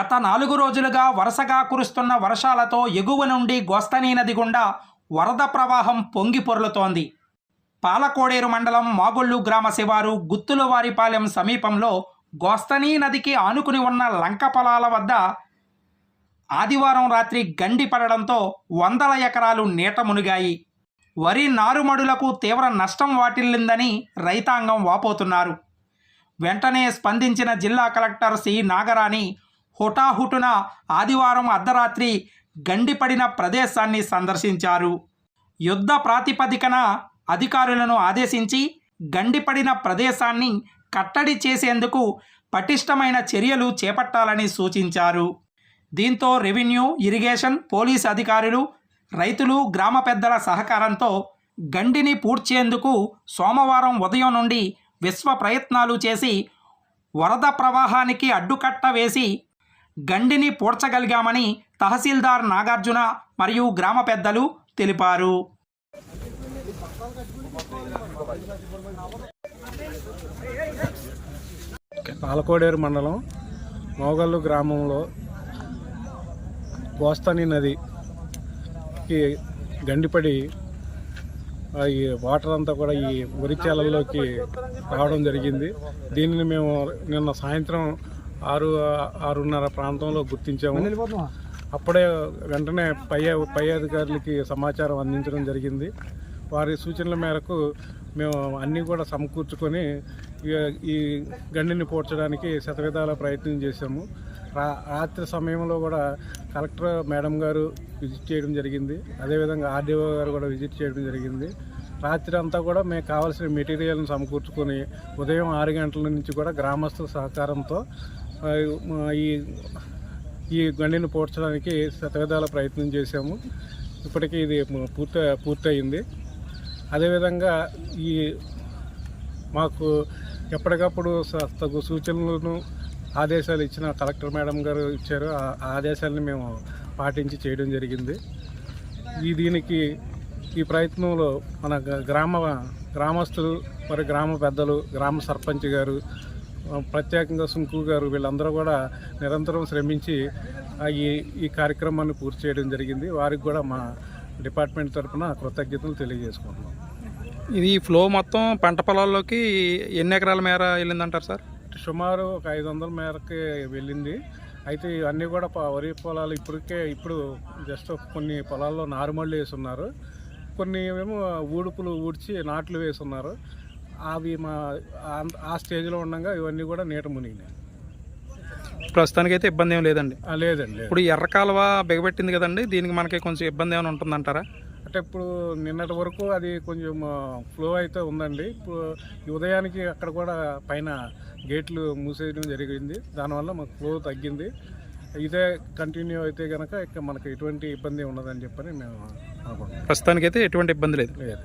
గత నాలుగు రోజులుగా వరుసగా కురుస్తున్న వర్షాలతో ఎగువ నుండి గోస్తనీ నది గుండా వరద ప్రవాహం పొంగి పొర్లుతోంది. పాలకోడేరు మండలం మాగొల్లు గ్రామ శివారు గుత్తులవారిపాలెం సమీపంలో గోస్తనీ నదికి ఆనుకుని ఉన్న లంక పొలాల వద్ద ఆదివారం రాత్రి గండి పడడంతో వందల ఎకరాలు నీట మునిగాయి. వరి నారుమడులకు తీవ్ర నష్టం వాటిల్లిందని రైతాంగం వాపోతున్నారు. వెంటనే స్పందించిన జిల్లా కలెక్టర్ సి నాగరాణి హుటాహుటున ఆదివారం అర్ధరాత్రి గండిపడిన ప్రదేశాన్ని సందర్శించారు. యుద్ధ ప్రాతిపదికన అధికారులను ఆదేశించి గండిపడిన ప్రదేశాన్ని కట్టడి చేసేందుకు పటిష్టమైన చర్యలు చేపట్టాలని సూచించారు. దీంతో రెవెన్యూ ఇరిగేషన్ పోలీస్ అధికారులు రైతులు గ్రామ పెద్దల సహకారంతో గండిని పూడ్చేందుకు సోమవారం ఉదయం నుండి విశ్వ ప్రయత్నాలు చేసి వరద ప్రవాహానికి అడ్డుకట్ట వేసి గండిని పూడ్చగలిగామని తహసీల్దార్ నాగార్జున మరియు గ్రామ పెద్దలు తెలిపారు. పాలకోడేరు మండలం మోగల్లు గ్రామంలో గోస్తాని నదికి గండిపడి ఈ వాటర్ అంతా కూడా ఈ వరిచేలల్లోకి రావడం జరిగింది. దీనిని మేము నిన్న సాయంత్రం ఆరు ఆరున్నర ప్రాంతంలో గుర్తించాము. అప్పుడే వెంటనే పై పై అధికారులకి సమాచారం అందించడం జరిగింది. వారి సూచనల మేరకు మేము అన్నీ కూడా సమకూర్చుకొని ఈ- గండిని పోడ్చడానికి శతవిధాల ప్రయత్నం చేశాము. రా రాత్రి సమయంలో కూడా కలెక్టర్ మేడం గారు విజిట్ చేయడం జరిగింది. అదేవిధంగా ఆర్డీఓ గారు కూడా విజిట్ చేయడం జరిగింది. రాత్రి అంతా కూడా మేము కావాల్సిన మెటీరియల్ని సమకూర్చుకొని ఉదయం ఆరు గంటల నుంచి కూడా గ్రామస్తుల సహకారంతో ఈ ఈ గండిని పోడ్చడానికి శతవిధాల ప్రయత్నం చేశాము. ఇప్పటికీ ఇది పూర్తి పూర్తయింది. అదేవిధంగా ఈ మాకు ఎప్పటికప్పుడు తగు సూచనలను ఆదేశాలు ఇచ్చిన కలెక్టర్ మేడం గారు ఇచ్చారు. ఆ ఆ ఆదేశాలను మేము పాటించి చేయడం జరిగింది. ఈ దీనికి ఈ ప్రయత్నంలో మన గ్రామ గ్రామస్తులు మరి గ్రామ పెద్దలు గ్రామ సర్పంచ్ గారు ప్రత్యేకంగా సుంకు గారు వీళ్ళందరూ కూడా నిరంతరం శ్రమించి ఈ ఈ కార్యక్రమాన్ని పూర్తి చేయడం జరిగింది. వారికి కూడా మా డిపార్ట్మెంట్ తరఫున కృతజ్ఞతలు తెలియజేసుకుంటున్నాం. ఇది ఫ్లో మొత్తం పంట పొలాల్లోకి ఎన్ని ఎకరాల మేర వెళ్ళిందంటారు సార్? సుమారు ఒక ఐదు వందల మేరకి వెళ్ళింది. అయితే ఇవన్నీ కూడా వరి పొలాలు ఇప్పటికే ఇప్పుడు జస్ట్ కొన్ని పొలాల్లో నారుమళ్ళు వేసి ఉన్నారు కొన్ని ఏమో ఊడుపులు ఊడ్చి నాట్లు వేసి ఉన్నారు అవి మా ఆ- స్టేజ్లో ఉండగా ఇవన్నీ కూడా నీట మునిగినాయి. ప్రస్తుతానికి అయితే ఇబ్బంది ఏం లేదండి. లేదండి లేదు. ఇప్పుడు ఎర్ర కాలువ బిగబెట్టింది కదండి దీనికి మనకి కొంచెం ఇబ్బంది ఏమైనా ఉంటుందంటారా? అంటే ఇప్పుడు నిన్నటి వరకు అది కొంచెం ఫ్లో అయితే ఉందండి. ఇప్పుడు ఈ ఉదయానికి అక్కడ కూడా పైన గేట్లు మూసేయడం జరిగింది. దానివల్ల మాకు ఫ్లో తగ్గింది. ఇదే కంటిన్యూ అయితే కనుక ఇక మనకు ఎటువంటి ఇబ్బంది ఉండదని చెప్పని మేము అనుకుంటున్నాం. ప్రస్తుతానికి అయితే ఎటువంటి ఇబ్బంది లేదు. లేదు.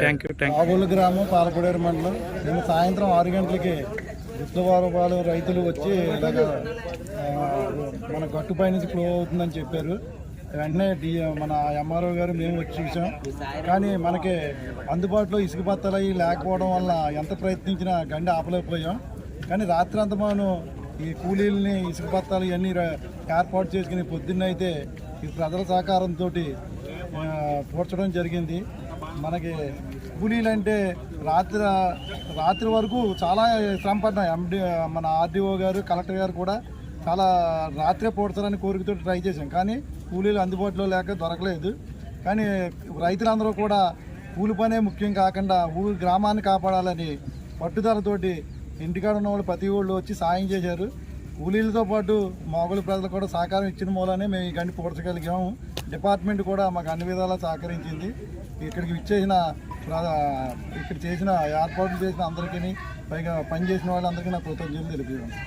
థ్యాంక్ యూ థ్యాంక్ ఆగోలు గ్రామం పాలకొడేరు మండలం. నేను సాయంత్రం ఆరు గంటలకి గుత్లవారపాలెం రైతులు వచ్చి ఇలాగ మన గట్టుపై నుంచి ఫ్లో అవుతుందని చెప్పారు. వెంటనే డి మన ఎంఆర్ఓ గారు మేము వచ్చి చూసాం. కానీ మనకి అందుబాటులో ఇసుక బత్తలు అవి లేకపోవడం వల్ల ఎంత ప్రయత్నించినా గండి ఆపలేకపోయాం. కానీ రాత్రి అంతా మనం ఈ కూలీలని ఇసుక బత్తాలు ఇవన్నీ ఏర్పాటు చేసుకుని పొద్దున్న అయితే ఈ ప్రజల సహకారంతో పూడ్చడం జరిగింది. మనకి కూలీలు అంటే రాత్రి రాత్రి వరకు చాలా శ్రమ పడ్డాయి. ఎండి మన ఆర్డీఓ గారు కలెక్టర్ గారు కూడా చాలా రాత్రే పూడతారని కోరికతో ట్రై చేశాం. కానీ కూలీలు అందుబాటులో లేక దొరకలేదు. కానీ రైతులందరూ కూడా కూలి పనే ముఖ్యం కాకుండా ఊరు గ్రామాన్ని కాపాడాలని పట్టుదలతోటి ఇంటికాడ ఉన్న వాళ్ళు ప్రతి ఊళ్ళో వచ్చి సాయం చేశారు. కూలీలతో పాటు మొగలు ప్రజలు కూడా సహకారం ఇచ్చిన మూలనే మేము ఈ గండి పోడ్చగలిగాము. డిపార్ట్మెంట్ కూడా మాకు అన్ని విధాలా సహకరించింది. ఇక్కడికి ఇచ్చేసిన ఇక్కడ చేసిన ఏర్పాట్లు చేసిన అందరికీ పైగా పని చేసిన వాళ్ళందరికీ నా కృతజ్ఞతలు తెలిపాను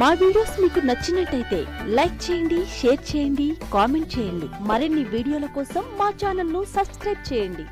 మా వీడియోస్ మీకు నచ్చినట్టయితే లైక్ చేయండి షేర్ చేయండి కామెంట్ చేయండి. మరిన్ని వీడియోల కోసం మా ఛానల్ను సబ్స్క్రైబ్ చేయండి.